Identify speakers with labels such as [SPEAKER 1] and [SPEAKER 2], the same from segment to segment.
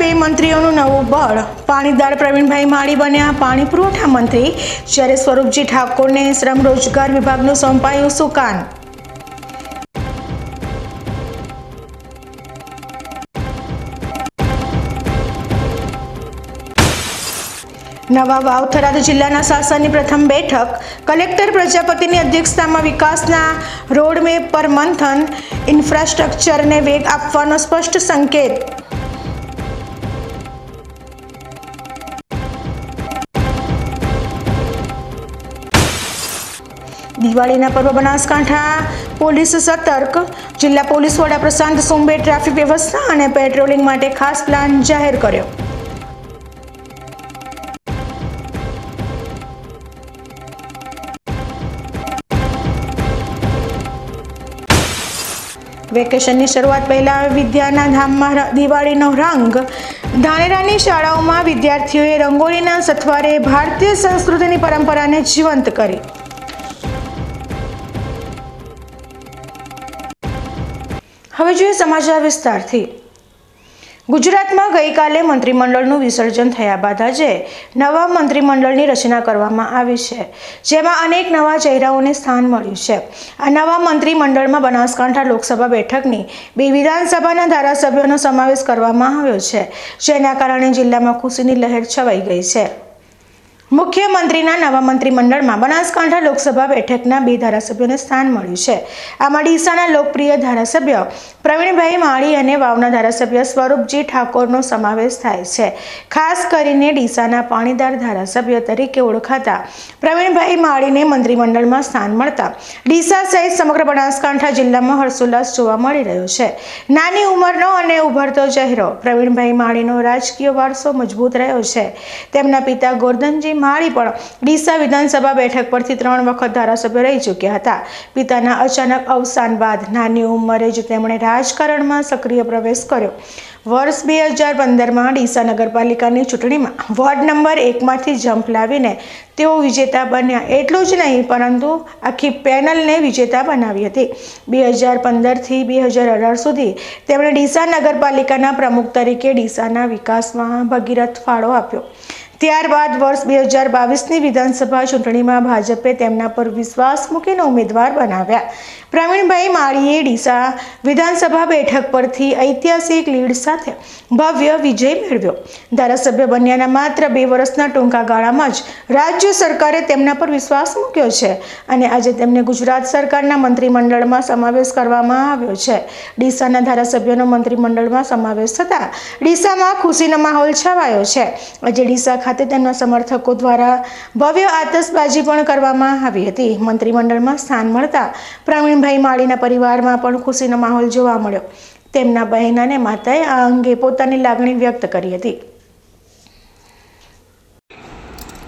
[SPEAKER 1] બે મંત્રીઓનું નવું બળ. પાણીદાર પ્રવીણભાઈ માળી બન્યા. પાણી પુરવઠા મંત્રી જ્યારે સ્વરૂપજી ઠાકોરને શ્રમ રોજગાર વિભાગનું સોંપાયું સુકાન. નવા વાવ થરાદ જિલ્લાના શાસનની પ્રથમ બેઠક. કલેક્ટર પ્રજાપતિની અધ્યક્ષતામાં વિકાસના રોડમેપ પર મંથન. ઇન્ફ્રાસ્ટ્રક્ચરને વેગ આપવાનો સ્પષ્ટ સંકેત. દિવાળીના પર્વ બનાસકાંઠા પોલીસ સતર્ક. જિલ્લા પોલીસ વડા પ્રશાંત સુંબે ટ્રાફિક વ્યવસ્થા અને પેટ્રોલિંગ માટે ખાસ પ્લાન જાહેર કર્યો. વેકેશનની શરૂઆત પહેલા વિદ્યાના ધામમાં દિવાળીનો રંગ. ધાનેરાની શાળાઓમાં વિદ્યાર્થીઓએ રંગોળીના સથવારે ભારતીય સંસ્કૃતિની પરંપરાને જીવંત કરી. હવે જોઈએ સમાચાર વિસ્તારથી. ગુજરાતમાં ગઈકાલે મંત્રીમંડળનું વિસર્જન થયા બાદ આજે નવા મંત્રીમંડળની રચના કરવામાં આવી છે, જેમાં અનેક નવા ચહેરાઓને સ્થાન મળ્યું છે. આ નવા મંત્રીમંડળમાં બનાસકાંઠા લોકસભા બેઠકની બે વિધાનસભાના ધારાસભ્યોનો સમાવેશ કરવામાં આવ્યો છે, જેના કારણે જિલ્લામાં ખુશીની લહેર છવાઈ ગઈ છે. મુખ્યમંત્રીના નવા મંત્રીમંડળમાં બનાસકાંઠા લોકસભા બેઠકના બે ધારાસભ્યોને સ્થાન મળ્યું છે. આમાં ડીસાના લોકપ્રિય ધારાસભ્ય પ્રવીણભાઈ માળી અને વાવના ધારાસભ્ય સ્વરૂપજી ઠાકોરનો સમાવેશ થાય છે. ખાસ કરીને ડીસાના પાણીદાર ધારાસભ્ય તરીકે ઓળખાતા પ્રવીણભાઈ માળીને મંત્રીમંડળમાં સ્થાન મળતા ડીસા સહિત સમગ્ર બનાસકાંઠા જિલ્લામાં હર્ષોલ્લાસ જોવા મળી રહ્યો છે. નાની ઉંમરનો અને ઉભરતો ચહેરો પ્રવીણભાઈ માળીનો રાજકીય વારસો મજબૂત રહ્યો છે. તેમના પિતા ગોરધનજી માળી પણ ડીસા વિધાનસભા બેઠક પરથી ત્રણ વખત ધારાસભ્ય રહી ચૂક્યા હતા. પિતાના અચાનક અવસાન બાદ નાની ઉંમરે જ તેમણે રાજકારણમાં સક્રિય પ્રવેશ કર્યો. વર્ષ બે હજાર પંદરમાં ડીસા નગરપાલિકાની ચૂંટણીમાં વોર્ડ નંબર એકમાંથી જંપ લાવીને તેઓ વિજેતા બન્યા. એટલું જ નહીં, પરંતુ આખી પેનલને વિજેતા બનાવી હતી. બે હજાર પંદરથી બે હજાર અઢાર સુધી તેમણે ડીસા નગરપાલિકાના પ્રમુખ તરીકે ડીસાના વિકાસમાં ભગીરથ ફાળો આપ્યો. ત્યારબાદ વર્ષ બે હજાર બાવીસની વિધાનસભા ચૂંટણીમાં ભાજપે તેમના પર વિશ્વાસ મૂકીને ઉમેદવાર બનાવ્યા. પ્રવીણભાઈ માળીએ ડીસા વિધાનસભા બેઠક પરથી ઐતિહાસિક લીડ સાથે ભવ્ય વિજય મેળવ્યો. ધારાસભ્ય બન્યાના માત્ર બે વર્ષના ટૂંકા ગાળામાં જ રાજ્ય સરકારે તેમના પર વિશ્વાસ મૂક્યો છે અને આજે તેમને ગુજરાત સરકારના મંત્રીમંડળમાં સમાવેશ કરવામાં આવ્યો છે. ડીસાના ધારાસભ્યોનો મંત્રીમંડળમાં સમાવેશ થતાં ડીસામાં ખુશીનો માહોલ છવાયો છે. આજે ડીસા ખાતે તેમના સમર્થકો દ્વારા ભવ્ય આતશબાજી પણ કરવામાં આવી હતી. મંત્રીમંડળમાં સ્થાન મળતા પ્રવીણભાઈ માળીના પરિવારમાં પણ ખુશીનો માહોલ જોવા મળ્યો. તેમના બહેન અને માતાએ આ અંગે પોતાની લાગણી વ્યક્ત કરી હતી.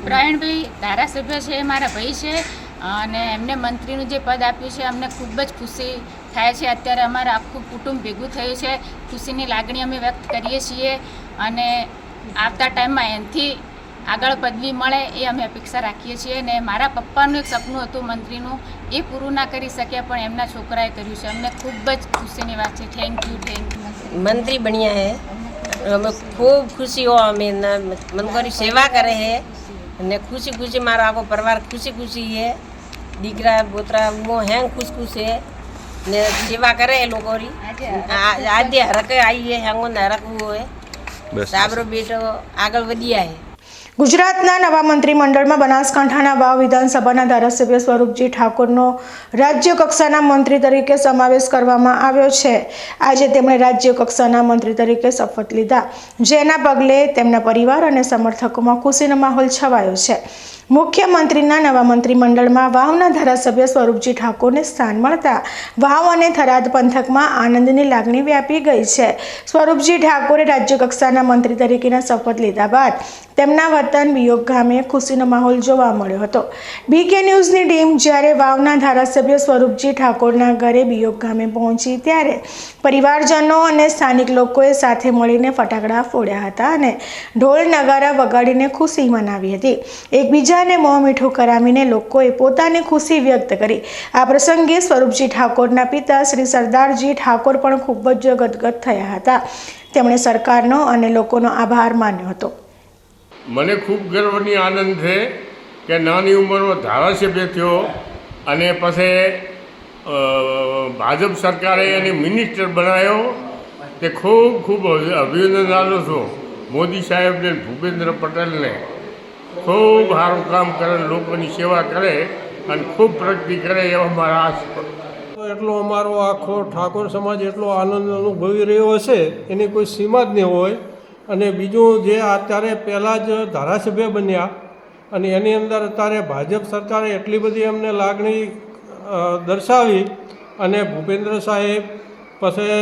[SPEAKER 2] પ્રવીણભાઈ ધારાસભ્ય છે એ મારા ભાઈ છે અને એમને મંત્રીનું જે પદ આપ્યું છે, અમને ખૂબ જ ખુશી થાય છે. અત્યારે અમારું આખું કુટુંબ ભેગું થયું છે. ખુશીની લાગણી અમે વ્યક્ત કરીએ છીએ અને આવતા ટાઈમમાં એનાથી આગળ પદવી મળે એ અમે અપેક્ષા રાખીએ છીએ. અને મારા પપ્પાનું એક સપનું હતું મંત્રીનું એ પૂરું ના કરી શક્યા પણ એમના છોકરાએ કર્યું છે. અમને ખૂબ જ ખુશીની વાત છે. થેન્ક યુ થેન્ક યુ
[SPEAKER 3] મંત્રી બન્યા હે. અમે ખૂબ ખુશી હો અમે મનગોરી સેવા કરે હે. અને ખુશી ખુશી મારો આખો પરિવાર ખુશી ખુશી હે. દીકરા બોતરા હું હેંગ ખુશ ખુશ હે. ને સેવા કરે એ લોકોની. આજે હરકે આવી હે હેંગો ને હરકવું હોય સાબરો બેટો આગળ વધ્યા હે.
[SPEAKER 1] ગુજરાતના નવા મંત્રીમંડળમાં બનાસકાંઠાના વાવ વિધાનસભાના ધારાસભ્ય સ્વરૂપજી ઠાકોરનો રાજ્ય કક્ષાના મંત્રી તરીકે સમાવેશ કરવામાં આવ્યો છે. આજે તેમણે રાજ્ય કક્ષાના મંત્રી તરીકે શપથ લીધા, જેના પગલે તેમના પરિવાર અને સમર્થકોમાં ખુશીનો માહોલ છવાયો છે. મુખ્યમંત્રીના નવા મંત્રીમંડળમાં વાવના ધારાસભ્ય સ્વરૂપજી ઠાકોરને સ્થાન મળતા વાવ અને થરાદ પંથકમાં આનંદની લાગણી વ્યાપી ગઈ છે. સ્વરૂપજી ઠાકોરે રાજ્ય કક્ષાના મંત્રી તરીકેના શપથ લીધા બાદ તેમના વતન વિયોગ ગામે ખુશીનો માહોલ જોવા મળ્યો હતો. બીકે ન્યૂઝની ટીમ જ્યારે વાવના ધારાસભ્ય સ્વરૂપજી ઠાકોરના ઘરે વિયોગ ગામે પહોંચી ત્યારે પરિવારજનો અને સ્થાનિક લોકોએ સાથે મળીને ફટાકડા ફોડ્યા હતા અને ઢોલ નગારા વગાડીને ખુશી મનાવી હતી. એકબીજાને મોં મીઠું કરાવીને લોકોએ પોતાની ખુશી વ્યક્ત કરી. આ પ્રસંગે સ્વરૂપજી ઠાકોરના પિતા શ્રી સરદારજી ઠાકોર પણ ખૂબ જ ગદગદ થયા હતા. તેમણે સરકારનો અને લોકોનો આભાર માન્યો હતો.
[SPEAKER 4] મને ખૂબ ગર્વની આનંદ છે કે નાની ઉંમરમાં ધારાસભ્ય થયો અને પછી ભાજપ સરકારે એને મિનિસ્ટર બનાવ્યો. તે ખૂબ ખૂબ અભિનંદન આપું છું. મોદી સાહેબને, ભૂપેન્દ્ર પટેલને. ખૂબ સારું કામ કરે લોકોની સેવા કરે અને ખૂબ પ્રગતિ કરે એવા મારા આશ
[SPEAKER 5] એટલો અમારો આખો ઠાકોર સમાજ એટલો આનંદ અનુભવી રહ્યો હશે, એની કોઈ સીમા જ નહીં હોય. અને બીજું જે અત્યારે પહેલાં જ ધારાસભ્ય બન્યા અને એની અંદર અત્યારે ભાજપ સરકારે એટલી બધી એમને લાગણી દર્શાવી અને ભૂપેન્દ્ર સાહેબ, પછી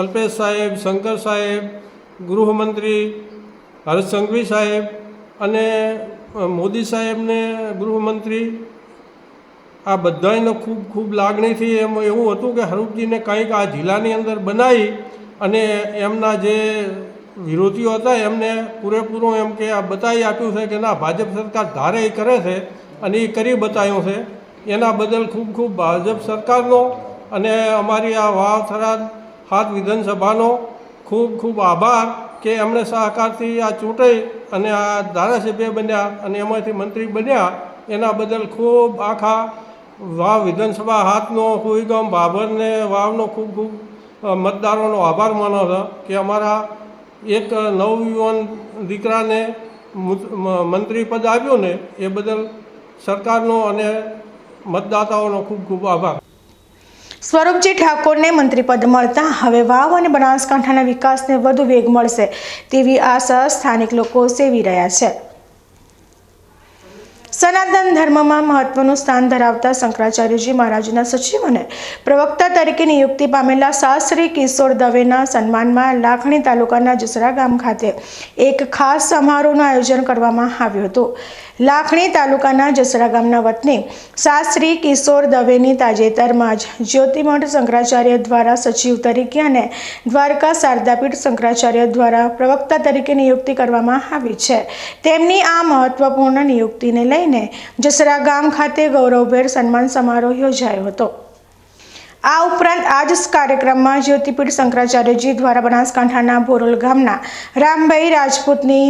[SPEAKER 5] અલ્પેશ સાહેબ, શંકર સાહેબ, ગૃહમંત્રી, હર્ષ સંઘવી સાહેબ અને મોદી સાહેબને ગૃહમંત્રી, આ બધાયનો ખૂબ ખૂબ લાગણીથી એમ એવું હતું કે હરૂપજીને કંઈક આ જિલ્લાની અંદર બનાવી અને એમના જે વિરોધીઓ હતા એમને પૂરેપૂરું એમ કે આ બતાવી આપ્યું છે કે ના, ભાજપ સરકાર ધારે એ કરે છે અને એ કરી બતાવ્યું છે. એના બદલ ખૂબ ખૂબ ભાજપ સરકારનો અને અમારી આ વાવ થરાદ હાથ વિધાનસભાનો ખૂબ ખૂબ આભાર. કે એમણે સહકારથી આ ચૂંટાઈ અને આ ધારાસભ્ય બન્યા અને એમાંથી મંત્રી બન્યા, એના બદલ ખૂબ આખા વાવ વિધાનસભા હાથનો હુઈગમ ભાભરને વાવનો ખૂબ ખૂબ મતદારોનો આભાર માનો હતો કે અમારા એક નવયુવાન દીકરાને મંત્રી પદ આપ્યું ને, એ બદલ સરકારનો અને મતદાતાઓનો ખૂબ ખૂબ આભાર.
[SPEAKER 1] સ્વરૂપજી ઠાકોરને મંત્રીપદ મળતા હવે વાવ અને બનાસકાંઠાના વિકાસને વધુ વેગ મળશે તેવી આશા સ્થાનિક લોકો સેવી રહ્યા છે. સનાતન ધર્મમાં મહત્વનું સ્થાન ધરાવતા શંકરાચાર્યજી મહારાજના સચિવ અને પ્રવક્તા તરીકે નિયુક્તિ પામેલા શાસ્ત્રી કિશોર દવેના સન્માનમાં લાખણી તાલુકાના જસરા ગામ ખાતે એક ખાસ સમારોહનું આયોજન કરવામાં આવ્યું હતું. લાખણી તાલુકાના જસરા ગામના વતની શાસ્ત્રી કિશોર દવેની તાજેતરમાં જ જ્યોતિમઠ શંકરાચાર્ય દ્વારા સચિવ તરીકે અને દ્વારકા શારદાપીઠ શંકરાચાર્ય દ્વારા પ્રવક્તા તરીકે નિયુક્તિ કરવામાં આવી છે. તેમની આ મહત્વપૂર્ણ નિયુક્તિને લઈને જસરા ગામ ખાતે ગૌરવભેર સન્માન સમારોહ યોજાયો હતો. આ ઉપરાંત આ જ કાર્યક્રમમાં જ્યોતિપીઠ શંકરાચાર્યજી દ્વારા બનાસકાંઠાના બોરોલ ગામના રામભાઈ રાજપૂતની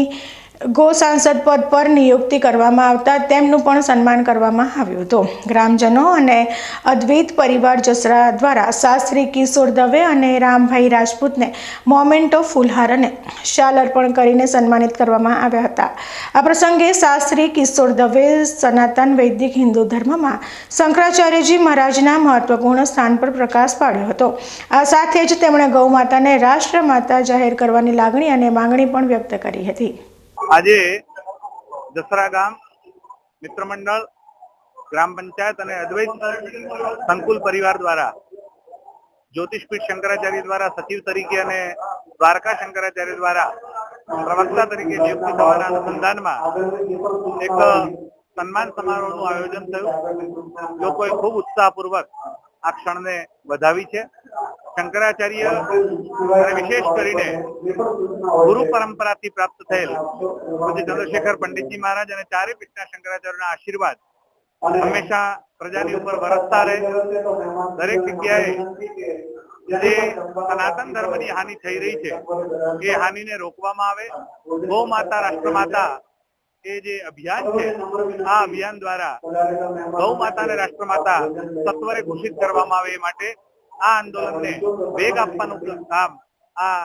[SPEAKER 1] ગો સાંસદ પદ પર નિયુક્તિ કરવામાં આવતા તેમનું પણ સન્માન કરવામાં આવ્યું હતું. ગ્રામજનો અને અદ્વૈત પરિવાર જસરા દ્વારા શાસ્ત્રી કિશોર દવે અને રામભાઈ રાજપૂતને મોમેન્ટો ફૂલહાર અને શાલ અર્પણ કરીને સન્માનિત કરવામાં આવ્યા હતા. આ પ્રસંગે શાસ્ત્રી કિશોર દવે સનાતન વૈદિક હિન્દુ ધર્મમાં શંકરાચાર્યજી મહારાજના મહત્વપૂર્ણ સ્થાન પર પ્રકાશ પાડ્યો હતો. આ સાથે જ તેમણે ગૌમાતાને રાષ્ટ્રમાતા જાહેર કરવાની લાગણી અને માંગણી પણ વ્યક્ત કરી હતી.
[SPEAKER 6] આજે દસરા ગામ મિત્ર મંડળ ગ્રામ પંચાયત અને અદ્વૈત સંકુલ પરિવાર દ્વારા જ્યોતિષપીઠ શંકરાચાર્ય દ્વારા સચિવ તરીકે અને દ્વારકા શંકરાચાર્ય દ્વારા પ્રવક્તા તરીકે નિયુક્તિ થવાના અનુસંધાનમાં એક સન્માન સમારોહનું આયોજન થયું. લોકોએ ખૂબ ઉત્સાહપૂર્વક આ ક્ષણને વધાવી છે. શંકરાચાર્ય અને વિશેષ કરીને ગુરુ પરંપરાથી પ્રાપ્ત થયેલ પૂજ્ય ચંદ્રશેખર પંડિતજી મહારાજ અને ચારે પીઠના શંકરાચાર્યના આશીર્વાદ હંમેશા પ્રજાની ઉપર વરસતા રહે. દરેક જગ્યાએ જે સનાતન ધર્મની હાનિ થઈ રહી છે, એ હાનિને રોકવામાં આવે. ગૌ માતા રાષ્ટ્રમાતા એ જે અભિયાન છે, આ અભિયાન દ્વારા ગૌ માતા અને રાષ્ટ્રમાતા સત્વરે ઘોષિત કરવામાં આવે એ માટે આ આંદોલનને વેગ આપવાનું કામ આ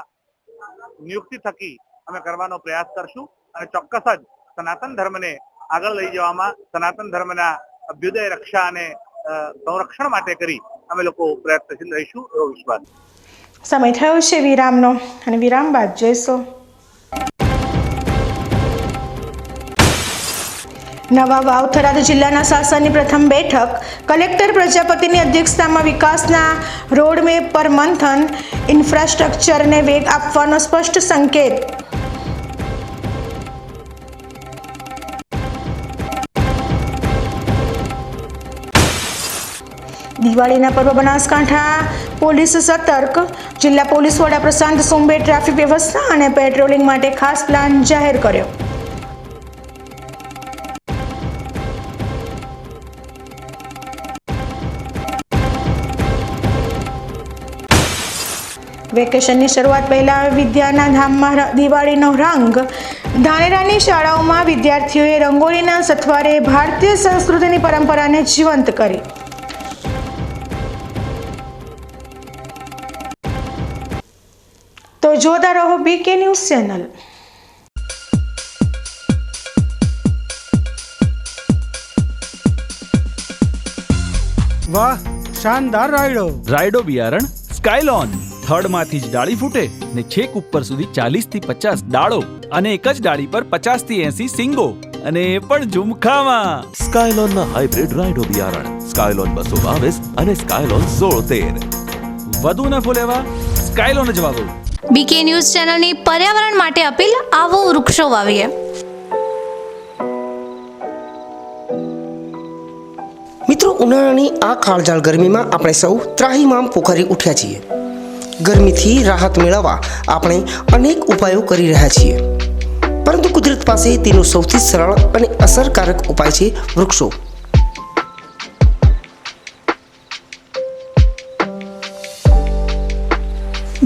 [SPEAKER 6] નિયુક્તિ થકી અમે કરવાનો પ્રયાસ કરશું અને ચોક્કસ જ સનાતન ધર્મને આગળ લઈ જવામાં, સનાતન ધર્મના અભ્યુદય, રક્ષા અને સંરક્ષણ માટે કરી અમે લોકો પ્રયત્નશીલ રહીશું એવો વિશ્વાસ.
[SPEAKER 1] સમય થયો છે વિરામનો અને વિરામ બાદ જઈશું. નવા વાવથરાદ જિલ્લાના શાસનની પ્રથમ બેઠક, કલેક્ટર પ્રજાપતિની અધ્યક્ષતામાં વિકાસના રોડમેપ પર મંથન, ઇન્ફ્રાસ્ટ્રક્ચરને વેગ આપવાનો સ્પષ્ટ સંકેત. દિવાળીના પર્વ બનાસકાંઠા પોલીસ સતર્ક, જિલ્લા પોલીસ વડા પ્રશાંત સુંબે ટ્રાફિક વ્યવસ્થા અને પેટ્રોલિંગ માટે ખાસ પ્લાન જાહેર કર્યો. વેકેશનની શરૂઆત પહેલાં વિદ્યાના ધામમાં દિવાળીનો રંગ. ધાનેરાની શાળાઓમાં વિદ્યાર્થીઓએ રંગોળીના સથવારે ભારતીય સંસ્કૃતિની પરંપરાને જીવંત કરી. તો જોતા રહો બીકે ન્યૂઝ ચેનલ
[SPEAKER 7] વાહ શાનદાર રાયડો.
[SPEAKER 8] રાયડો બિયારણ સ્કાયલોન થડમાંથી જ ડાળી ફૂટે ને છેક ઉપર સુધી ચાલીસથી પચાસ ડાળો અને એક જ ડાળી પર પચાસથી એસી સિંગો અને એ પણ ઝુમખામાં.
[SPEAKER 9] સ્કાયલોનના હાઇબ્રિડ રાઇડો બિયારણ. સ્કાયલોન બસો બાવીસ અને સ્કાયલોન સોળ તેર.
[SPEAKER 8] વધુ નફો લેવા સ્કાયલોન જ વાવો.
[SPEAKER 10] બીકે ન્યૂઝ ચેનલની પર્યાવરણ માટે અપીલ આવો વૃક્ષો વાવીએ.
[SPEAKER 11] મિત્રો ઉનાળાની આ કાળજાળ ગરમીમાં આપણે સૌ ત્રાહીમામ પોખરી ઉઠ્યા છીએ. ગરમીથી રાહત મેળવવા આપણે અનેક ઉપાયો કરી રહ્યા છીએ. પરંતુ કુદરત પાસે તેનો સૌથી સરળ અને અસરકારક ઉપાય છે વૃક્ષો.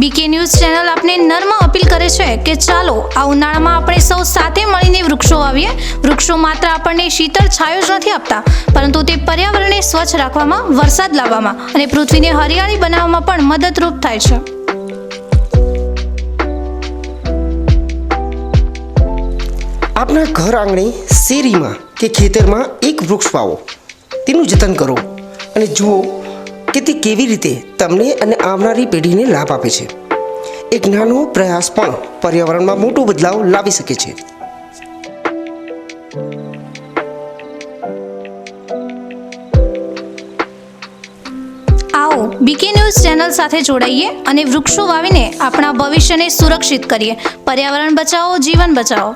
[SPEAKER 10] બીકે ન્યૂઝ ચેનલ આપને નર્મ અપીલ કરે છે કે ચાલો, આ ઉનાળામાં આપણે સૌ સાથે મળીને વૃક્ષો વાવીએ. વૃક્ષો માત્ર આપણને શીતળ છાયો જ નથી આપતા, પરંતુ તે પર્યાવરણને સ્વચ્છ રાખવામાં, વરસાદ લાવવામાં અને પૃથ્વીને હરિયાળી બનાવવામાં પણ મદદરૂપ થાય છે.
[SPEAKER 11] આપના ઘર આંગણે શેરીમાં કે ખેતરમાં એક વૃક્ષ વાવો. તેનું જતન કરો અને જુઓ કે તે કેવી રીતે તમને અને આવનારી પેઢીને લાભ આપે છે. એક નાનો પ્રયાસ પણ પર્યાવરણમાં મોટો બદલાવ લાવી શકે છે.
[SPEAKER 10] આવો, બીકે ન્યૂઝ ચેનલ સાથે જોડાઈએ અને વૃક્ષો વાવીને આપણા ભવિષ્યને સુરક્ષિત કરીએ. પર્યાવરણ બચાવો, જીવન બચાવો.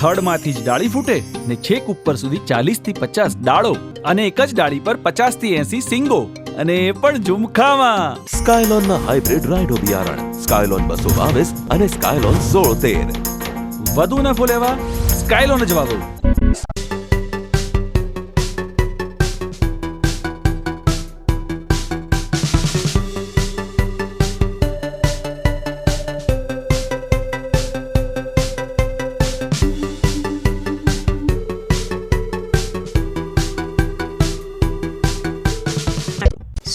[SPEAKER 8] થડમાંથી જ ડાળી ફૂટે ને છેક ઉપર સુધી ચાલીસથી પચાસ ડાળો અને એક જ ડાળી પર પચાસથી એસી સિંગો અને એ પણ ઝુમખામાં.
[SPEAKER 9] સ્કાયલોનના હાઇબ્રિડ રાઇડો બિયારણ. સ્કાયલોન બસો બાવીસ અને સ્કાયલોન સોળ તેર
[SPEAKER 8] વધુ નફો લેવા? સ્કાયલોન જ વાવો.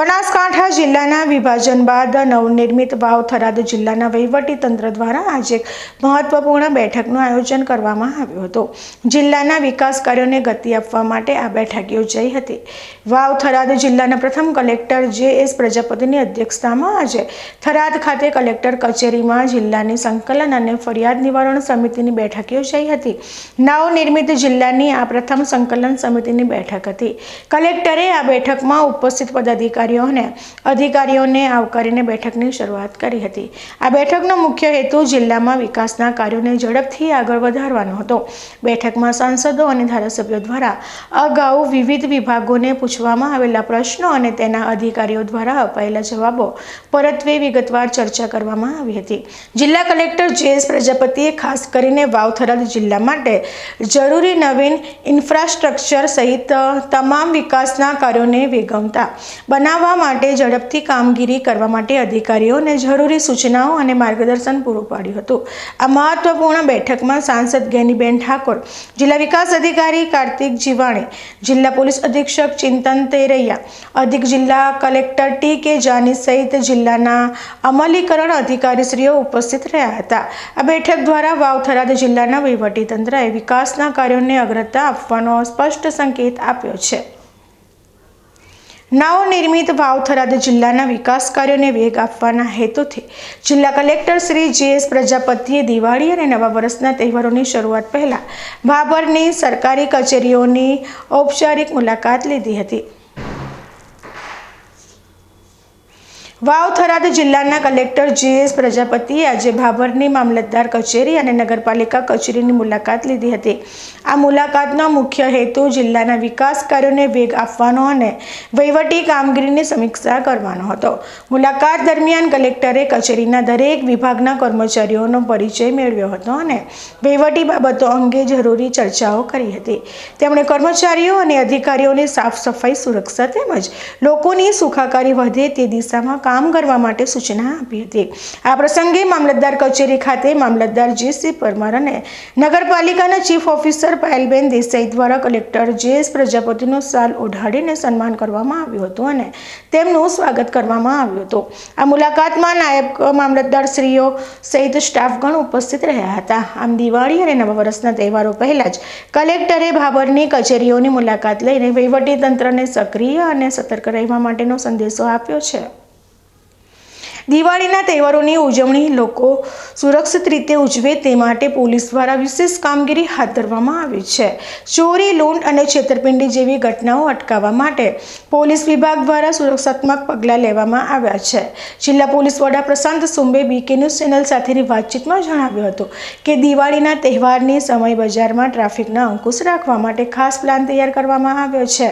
[SPEAKER 1] બનાસકાંઠા જિલ્લાના વિભાજન બાદ નવનિર્મિત વાવ થરાદ જિલ્લાના તંત્ર દ્વારા આજે એક મહત્વપૂર્ણ બેઠકનું આયોજન કરવામાં આવ્યું હતું. જિલ્લાના વિકાસ કાર્યોને ગતિ આપવા માટે આ બેઠક યોજાઈ હતી. વાવ થરાદ જિલ્લાના પ્રથમ કલેક્ટર જે એસ પ્રજાપતિની અધ્યક્ષતામાં આજે થરાદ ખાતે કલેક્ટર કચેરીમાં જિલ્લાની સંકલન અને ફરિયાદ નિવારણ સમિતિની બેઠક યોજાઈ હતી. નવનિર્મિત જિલ્લાની આ પ્રથમ સંકલન સમિતિની બેઠક હતી. કલેક્ટરે આ બેઠકમાં ઉપસ્થિત પદાધિકારીઓ અને અધિકારીઓને આવકારીને બેઠકની શરૂઆત કરી હતી. આ બેઠકનો મુખ્ય હેતુ જિલ્લામાં વિકાસના કાર્યોને ઝડપથી આગળ વધારવાનો હતો. બેઠકમાં સાંસદો અને ધારાસભ્યો દ્વારા અગાઉ વિવિધ વિભાગોને પૂછવામાં આવેલા પ્રશ્નો અને તેના અધિકારીઓ દ્વારા અપાયેલા જવાબો પરત્વે વિગતવાર ચર્ચા કરવામાં આવી હતી. જિલ્લા કલેક્ટર જે એસ પ્રજાપતિએ ખાસ કરીને વાવથરાદ જિલ્લા માટે જરૂરી નવીન ઇન્ફ્રાસ્ટ્રક્ચર સહિત તમામ વિકાસના કાર્યોને વેગવતા બનાવવા માટે ઝડપથી કામગીરી કરવા માટે અધિકારીઓને જરૂરી સૂચનાઓ અને માર્ગદર્શન પૂરું પાડ્યું હતું. આ મહત્વપૂર્ણ બેઠકમાં સાંસદ ગેનીબેન ઠાકોર, જિલ્લા વિકાસ અધિકારી કાર્તિક જીવાણી, જિલ્લા પોલીસ અધિક્ષક ચિંતન તેરૈયા, અધિક જિલ્લા કલેક્ટર ટી કે જાની સહિત જિલ્લાના અમલીકરણ અધિકારીશ્રીઓ ઉપસ્થિત રહ્યા હતા. આ બેઠક દ્વારા વાવ થરાદ જિલ્લાના વહીવટીતંત્રએ વિકાસના કાર્યોને અગ્રતા આપવાનો સ્પષ્ટ સંકેત આપ્યો છે. નવનિર્મિત વાવથરાદ જિલ્લાના વિકાસ કાર્યોને વેગ આપવાના હેતુથી જિલ્લા કલેક્ટર શ્રી જે એસ પ્રજાપતિએ દિવાળી અને નવા વર્ષના તહેવારોની શરૂઆત પહેલાં ભાભરની સરકારી કચેરીઓની ઔપચારિક મુલાકાત લીધી હતી. વાવ થરાદ જિલ્લાના કલેક્ટર જે એસ પ્રજાપતિએ આજે ભાભરની મામલતદાર કચેરી અને નગરપાલિકા કચેરીની મુલાકાત લીધી હતી. આ મુલાકાતનો મુખ્ય હેતુ જિલ્લાના વિકાસ કાર્યોને વેગ આપવાનો અને વહીવટી કામગીરીની સમીક્ષા કરવાનો હતો. મુલાકાત દરમિયાન કલેક્ટરે કચેરીના દરેક વિભાગના કર્મચારીઓનો પરિચય મેળવ્યો હતો અને વહીવટી બાબતો અંગે જરૂરી ચર્ચાઓ કરી હતી. તેમણે કર્મચારીઓ અને અધિકારીઓની સાફ સફાઈ સુરક્ષા તેમજ લોકોની સુખાકારી વધે તે દિશામાં કામ કરવા માટે સૂચના આપી હતી. આ પ્રસંગે મામલતદાર કચેરી ખાતે મામલતદાર જે સી પરમાર અને નગરપાલિકાના ચીફ ઓફિસર પાયલબેન દેસાઈ દ્વારા કલેક્ટર જે એસ પ્રજાપતિનો સાલ ઓઢાડીને સન્માન કરવામાં આવ્યું હતું અને તેમનું સ્વાગત કરવામાં આવ્યું હતું. આ મુલાકાતમાં નાયબ મામલતદાર શ્રીઓ સહિત સ્ટાફગણ ઉપસ્થિત રહ્યા હતા. આમ દિવાળી અને નવા વર્ષના તહેવારો પહેલાં જ કલેક્ટરે ભાભરની કચેરીઓની મુલાકાત લઈને વહીવટી તંત્રને સક્રિય અને સતર્ક રહેવા માટેનો સંદેશો આપ્યો છે. દિવાળીના તહેવારોની ઉજવણી લોકો સુરક્ષિત રીતે ઉજવે તે માટે પોલીસ દ્વારા વિશેષ કામગીરી હાથ ધરવામાં આવી છે. ચોરી, લૂંટ અને છેતરપિંડી જેવી ઘટનાઓ અટકાવવા માટે પોલીસ વિભાગ દ્વારા સુરક્ષાત્મક પગલાં લેવામાં આવ્યા છે. જિલ્લા પોલીસ વડા પ્રશાંત સુંબે બીકે ન્યૂઝ ચેનલ સાથેની વાતચીતમાં જણાવ્યું હતું કે દિવાળીના તહેવારની સમય બજારમાં ટ્રાફિકના અંકુશ રાખવા માટે ખાસ પ્લાન તૈયાર કરવામાં આવ્યો છે.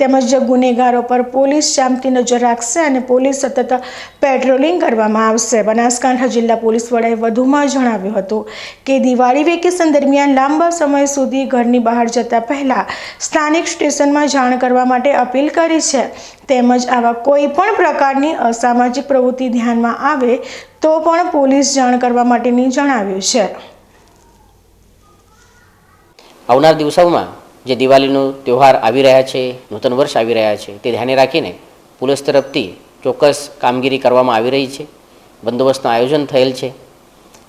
[SPEAKER 1] તેમજ ગુનેગારો પર પોલીસ ચાંપતી નજર રાખશે અને પોલીસ સતત પેટ્રોલિંગ કરવામાં આવશે. બનાસકાંઠા જિલ્લા પોલીસ વડાએ વધુમાં જણાવ્યું હતું કે, દિવાળી વેકેશન દરમિયાન લાંબા સમય સુધી ઘરની બહાર જતા પહેલાં સ્થાનિક સ્ટેશનમાં જાણ કરવા માટે અપીલ કરી છે. તેમજ આવા કોઈ પણ પ્રકારની અસામાજિક પ્રવૃત્તિ ધ્યાનમાં આવે તો પણ પોલીસ જાણ કરવા માટેની જણાવ્યું છે.
[SPEAKER 12] આવનાર દિવસોમાં જે દિવાળીનો તહેવાર આવી રહ્યા છે, નૂતન વર્ષ આવી રહ્યા છે, તે ધ્યાને રાખીને પોલીસ તરફથી ચોક્કસ કામગીરી કરવામાં આવી રહી છે. બંદોબસ્તનું આયોજન થયેલ છે.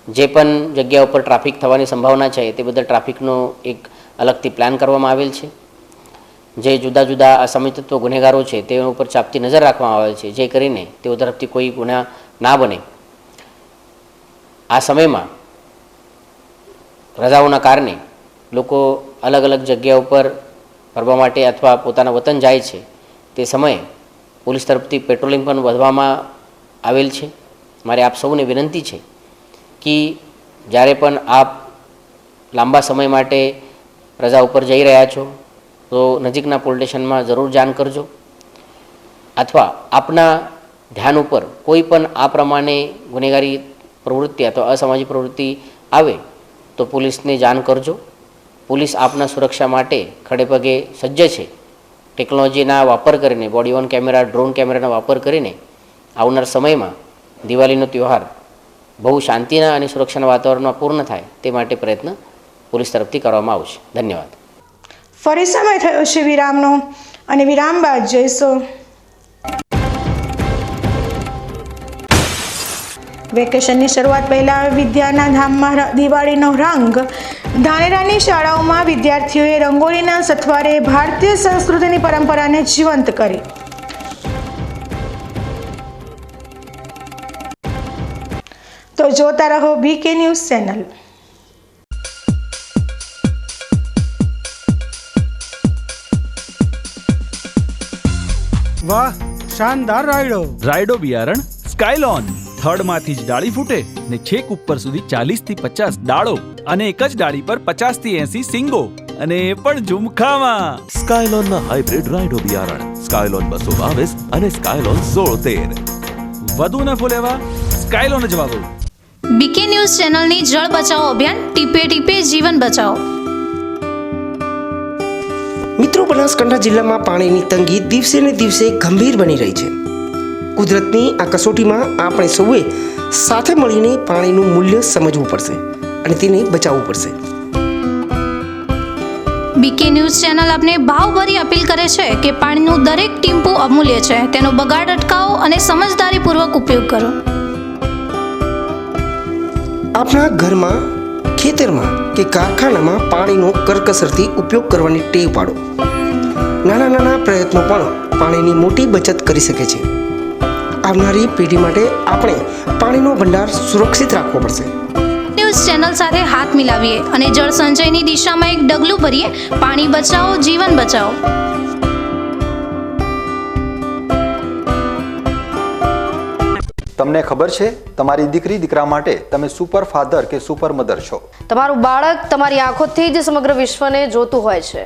[SPEAKER 12] જે પણ જગ્યા ઉપર ટ્રાફિક થવાની સંભાવના છે, તે બધા ટ્રાફિકનો એક અલગથી પ્લાન કરવામાં આવેલ છે. જે જુદા જુદા અસમિતત્વ ગુનેગારો છે તે ઉપર ચાપતી નજર રાખવામાં આવેલ છે. જે કરીને તેઓ તરફથી કોઈ ગુના ના બને. આ સમયમાં રજાઓના કારણે લોકો અલગ અલગ જગ્યા ઉપર ફરવા માટે અથવા પોતાના વતન જાય છે. તે સમયે પોલીસ તરફથી પેટ્રોલિંગ પણ વધવામાં આવેલ છે. મારે આપ સૌને વિનંતી છે કે જ્યારે પણ આપ લાંબા સમય માટે રજા ઉપર જઈ રહ્યા છો, તો નજીકના પોલીસ સ્ટેશનમાં જરૂર જાણ કરજો. અથવા આપના ધ્યાન ઉપર કોઈ પણ આ પ્રમાણે ગુનેગારી પ્રવૃત્તિ અથવા અસામાજિક પ્રવૃત્તિ આવે, તો પોલીસને જાણ કરજો. પોલીસ આપના સુરક્ષા માટે ખડેપગે સજ્જ છે. ટેકનોલોજીના વાપર કરીને બોડી ઓન કેમેરા ડ્રોન કેમેરાનો વાપર કરીને, આવનાર સમયમાં દિવાળીનો તહેવાર બહુ શાંતિના અને સુરક્ષાના વાતાવરણમાં પૂર્ણ થાય તે માટે પ્રયત્ન પોલીસ તરફથી કરવામાં આવશે. ધન્યવાદ.
[SPEAKER 1] ફરી સમય થયો છે વિરામનો અને વિરામ બાદ જઈશું. વેકેશનની શરૂઆત પહેલાં વિદ્યાના ધામમાં દિવાળીનો રંગ ધાનેરાની શાળાઓમાં વિદ્યાર્થીઓએ રંગોળીના સથવારે ભારતીય સંસ્કૃતિની પરંપરાને જીવંત કરી. તો જોતા રહો બીકે ન્યૂઝ ચેનલ.
[SPEAKER 13] વાહ શાનદાર રાયડો.
[SPEAKER 8] રાયડો બિયારણ સ્કાયલોન થડમાંથી જ ડાળી ફૂટે ને છેક ઉપર સુધી ચાલીસથી પચાસ ડાળો અને એક જ ડાળી પર પચાસથી એસી સિંગો અને એ પણ ઝુમખામાં.
[SPEAKER 9] સ્કાયલોનના હાઇબ્રિડ રાઇડો બિયારણ. સ્કાયલોન બસો બાવીસ અને સ્કાયલોન સોળ તેર.
[SPEAKER 8] વધુ નફો લેવા સ્કાયલોન જ વાવો
[SPEAKER 10] બીકે ન્યૂઝ ચેનલની જળ બચાવો અભિયાન ટીપે ટીપે જીવન બચાવો.
[SPEAKER 11] મિત્રો બનાસકાંઠા જિલ્લામાં પાણીની તંગી દિવસે ને દિવસે ગંભીર બની રહી છે. કુદરતની આ કસોટીમાં આપણે સૌએ સાથે મળીને પાણીનું મૂલ્ય સમજવું પડશે અને તેને બચાવવું પડશે.
[SPEAKER 10] બીકે ન્યૂઝ ચેનલ આપને ભાવભરી અપીલ કરે છે કે પાણીનું દરેક ટીમ્પુ અમૂલ્ય છે. તેનો બગાડ અટકાવો અને સમજદારીપૂર્વક ઉપયોગ કરો.
[SPEAKER 11] આપણા ઘરમાં ખેતરમાં કે કારખાનામાં પાણીનો કરકસરથી ઉપયોગ કરવાની ટેવ પાડો. નાના નાના પ્રયત્નો પણ પાણીની મોટી બચત કરી શકે છે. આવનારી પેઢી માટે આપણે પાણીનો ભંડાર સુરક્ષિત રાખવો પડશે.
[SPEAKER 10] ન્યૂઝ ચેનલ સાથે હાથ મિલાવીએ અને જળ સંચયની દિશામાં એક ડગલું ભરીએ. પાણી બચાવો જીવન બચાવો.
[SPEAKER 14] તમને ખબર છે તમારી દીકરી દીકરા માટે તમે સુપર ફાધર કે સુપર મધર છો?
[SPEAKER 15] તમારું બાળક તમારી આંખોથી જ સમગ્ર વિશ્વને જોતું હોય છે.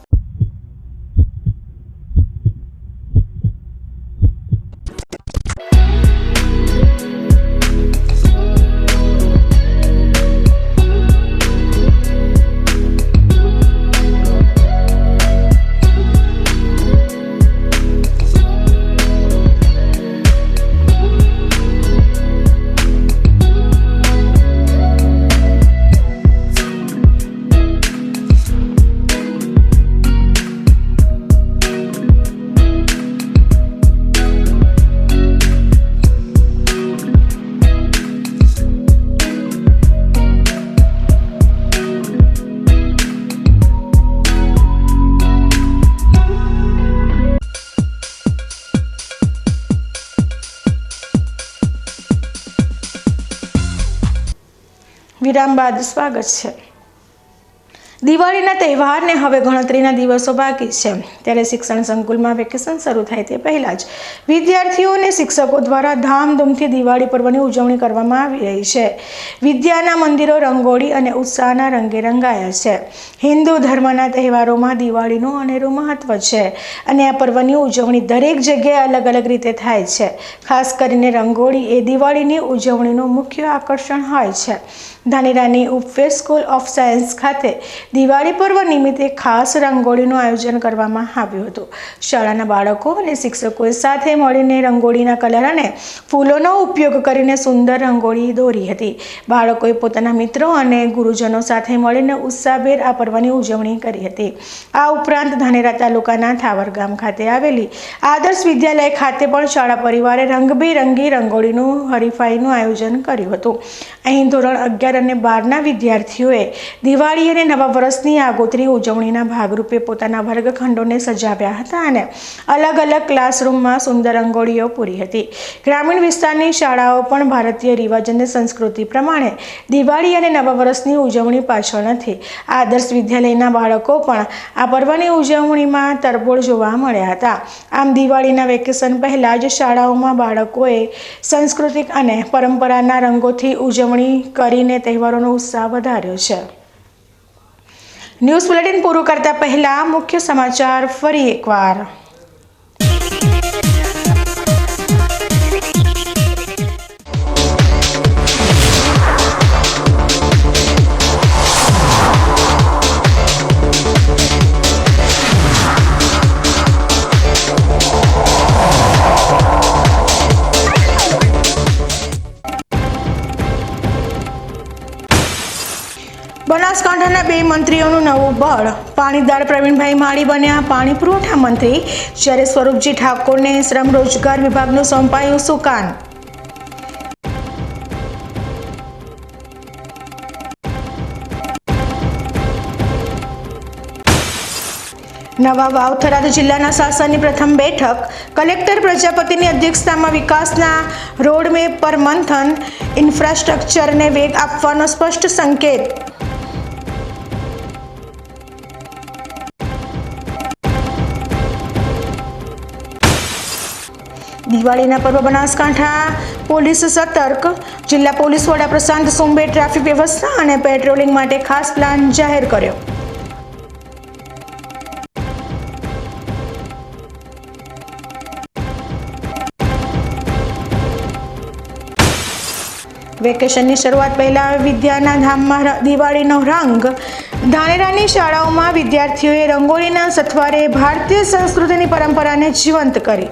[SPEAKER 1] વિરામ બાદ સ્વાગત છે. દિવાળીના તહેવારને હવે ગણતરીના દિવસો બાકી છે. ત્યારે શિક્ષણ સંકુલમાં વેકેશન શરૂ થાય તે પહેલાં જ વિદ્યાર્થીઓ અને શિક્ષકો દ્વારા ધામધૂમથી દિવાળી પર્વની ઉજવણી કરવામાં આવી રહી છે. વિદ્યાના મંદિરો રંગોળી અને ઉત્સાહના રંગે રંગાયા છે. હિન્દુ ધર્મના તહેવારોમાં દિવાળીનું અનેરું મહત્વ છે અને આ પર્વની ઉજવણી દરેક જગ્યાએ અલગ અલગ રીતે થાય છે. ખાસ કરીને રંગોળી એ દિવાળીની ઉજવણીનું મુખ્ય આકર્ષણ હોય છે. ધાનેરાની ઉપવેર સ્કૂલ ઓફ સાયન્સ ખાતે દિવાળી પર્વ નિમિત્તે ખાસ રંગોળીનું આયોજન કરવામાં આવ્યું હતું. શાળાના બાળકો અને શિક્ષકોએ સાથે મળીને રંગોળીના કલર અને ફૂલોનો ઉપયોગ કરીને સુંદર રંગોળી દોરી હતી. બાળકોએ પોતાના મિત્રો અને ગુરુજનો સાથે મળીને ઉત્સાહભેર આ પર્વની ઉજવણી કરી હતી. આ ઉપરાંત ધાનેરા તાલુકાના થાવર ગામ ખાતે આવેલી આદર્શ વિદ્યાલય ખાતે પણ શાળા પરિવારે રંગબેરંગી રંગોળીનું હરીફાઈનું આયોજન કર્યું હતું. અહીં ધોરણ અગિયાર અને બારના વિદ્યાર્થીઓએ દિવાળી અને નવા વર્ષની આગોતરી ઉજવણીના ભાગરૂપે પોતાના વર્ગખંડોને સજાવ્યા હતા અને અલગ અલગ ક્લાસરૂમમાં સુંદર રંગોળીઓ પૂરી હતી. ગ્રામીણ વિસ્તારની શાળાઓ પણ ભારતીય રિવાજ અને સંસ્કૃતિ પ્રમાણે દિવાળી અને નવા વર્ષની ઉજવણી પાછળ નથી. આદર્શ વિદ્યાલયના બાળકો પણ આ પર્વની ઉજવણીમાં તરબોળ જોવા મળ્યા હતા. આમ દિવાળીના વેકેશન પહેલાં જ શાળાઓમાં બાળકોએ સાંસ્કૃતિક અને પરંપરાના રંગોથી ઉજવણી કરીને તહેવારોનો ઉત્સાહ વધાર્યો છે. ન્યૂઝ બુલેટિન પૂરું કરતા પહેલા મુખ્ય સમાચાર ફરી એકવાર. બનાસકાંઠાના બે મંત્રીઓનું નવું બળ. પાણીદાર પ્રવીણભાઈ માળી બન્યા. પાણી પુરવઠા મંત્રી જ્યારે સ્વરૂપજી ઠાકોરને શ્રમ રોજગાર વિભાગનું સોંપાયું સુકાન. નવા વાવ થરાદ જિલ્લાના શાસનની પ્રથમ બેઠક. કલેક્ટર પ્રજાપતિની અધ્યક્ષતામાં વિકાસના રોડમેપ પર મંથન. ઇન્ફ્રાસ્ટ્રક્ચરને વેગ આપવાનો સ્પષ્ટ સંકેત. દિવાળીના પર્વ બનાસકાંઠા પોલીસ સતર્ક. જિલ્લા પોલીસ વડા પ્રશાંત સુંબે ટ્રાફિક વ્યવસ્થા અને પેટ્રોલિંગ માટે ખાસ પ્લાન જાહેર કર્યો. વેકેશનની શરૂઆત પહેલા વિદ્યાના ધામમાં દિવાળીનો રંગ. ધાનેરાની શાળાઓમાં વિદ્યાર્થીઓએ રંગોળીના સથવારે ભારતીય સંસ્કૃતિની પરંપરાને જીવંત કરી.